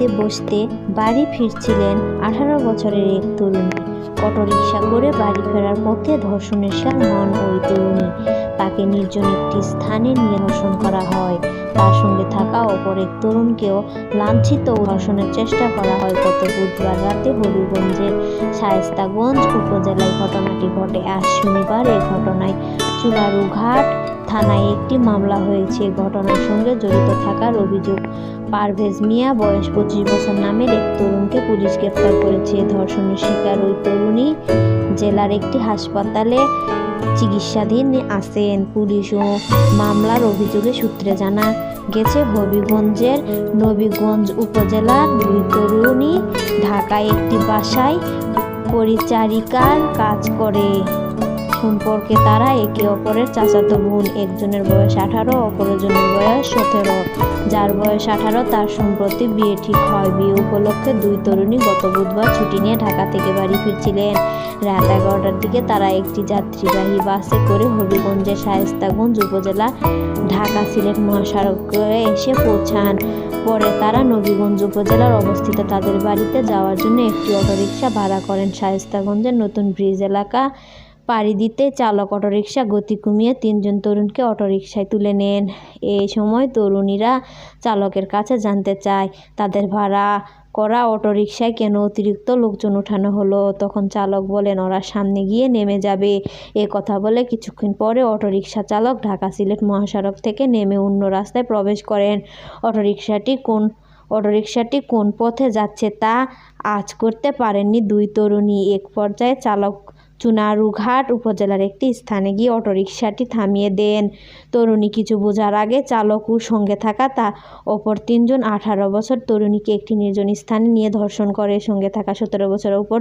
গাড়িতে বসতে বাড়ি ফিরছিলেন আঠারো বছরের এক তরুণী। অটোরিকশা করে বাড়ি ফেরার পথে ধর্ষণের শিকার হন ওই তরুণী। তাকে নির্জন একটি স্থানে নিয়ে ধর্ষণ করা হয়। তার সঙ্গে থাকা অপর এক তরুণকেও লাঞ্ছিত ধর্ষণের চেষ্টা করা হয়। গত বুধবার রাতে হবিগঞ্জের শায়েস্তাগঞ্জ উপজেলায় ঘটনাটি ঘটে। আজ শনিবার এই ঘটনায় চুলারুঘাট থানায় একটি মামলা হয়েছে। ঘটনার সঙ্গে জড়িত থাকার অভিযোগ, পারভেজ মিয়া, বয়স পঁচিশ বছর নামের এক তরুণকে পুলিশ গ্রেপ্তার করেছে। ধর্ষণের শিকার ওই তরুণী জেলার একটি হাসপাতালে চিকিৎসাধীন আছেন। পুলিশ ও মামলার অভিযোগে সূত্রে জানা গেছে, হবিগঞ্জের নবীগঞ্জ উপজেলার দুই তরুণী ঢাকায় একটি বাসায় পরিচারিকার কাজ করে। সম্পর্কে তারা একে অপরের চাচাতো বোন। একজনের বয়স আঠারো, অপরজনের বয়স সতেরো। যার বয়স আঠারো, তার সম্প্রতি বিয়ে ঠিক হয়। বিয়ে উপলক্ষে দুই তরুণী গত বুধবার ছুটি নিয়ে ঢাকা থেকে বাড়ি ফিরছিলেন। রাত এগারোটার দিকে তারা একটি যাত্রীবাহী বাসে করে হবিগঞ্জের শায়েস্তাগঞ্জ উপজেলা ঢাকা সিলেট মহাসড়কে এসে পৌঁছান। পরে তারা নবীগঞ্জ উপজেলার অবস্থিত তাদের বাড়িতে যাওয়ার জন্য একটি অটোরিকশা ভাড়া করেন। শায়েস্তাগঞ্জের নতুন ব্রিজ এলাকা পাড়ি দিতে চালক অটোরিকশা গতি কমিয়ে তিনজন তরুণকে অটোরিকশায় তুলে নেন। এই সময় তরুণীরা চালকের কাছে জানতে চায়, তাদের ভাড়া করা অটোরিকশায় কেন অতিরিক্ত লোকজন ওঠানো হলো? তখন চালক বলেন, ওরা সামনে গিয়ে নেমে যাবে। এ কথা বলে কিছুক্ষণ পরে অটোরিকশা চালক ঢাকা সিলেট মহাসড়ক থেকে নেমে অন্য রাস্তায় প্রবেশ করেন। অটোরিকশাটি কোন অটোরিকশাটি কোন পথে যাচ্ছে তা আজ করতে পারেননি দুই তরুণী। এক পর্যায়ে চালক চুনারুঘাট উপজেলার একটি স্থানে গিয়ে অটোরিকশাটি থামিয়ে দেন। তরুণী কিছু বোঝার আগে চালক ও সঙ্গে থাকা তা অপর তিনজন আঠারো বছর তরুণীকে একটি নির্জন স্থানে নিয়ে ধর্ষণ করে। সঙ্গে থাকা সতেরো বছর উপর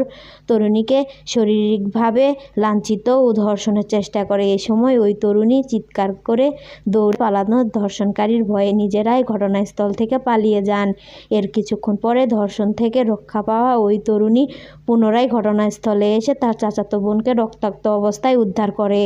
তরুণীকে শারীরিকভাবে লাঞ্ছিত ও ধর্ষণের চেষ্টা করে। এ সময় ওই তরুণী চিৎকার করে দৌড় পালানোর ধর্ষণকারীর ভয়ে নিজেরাই ঘটনাস্থল থেকে পালিয়ে যান। এর কিছুক্ষণ পরে ধর্ষণ থেকে রক্ষা পাওয়া ওই তরুণী পুনরায় ঘটনাস্থলে এসে তার চাচাতো বোনকে রক্তাক্ত অবস্থায় উদ্ধার করে।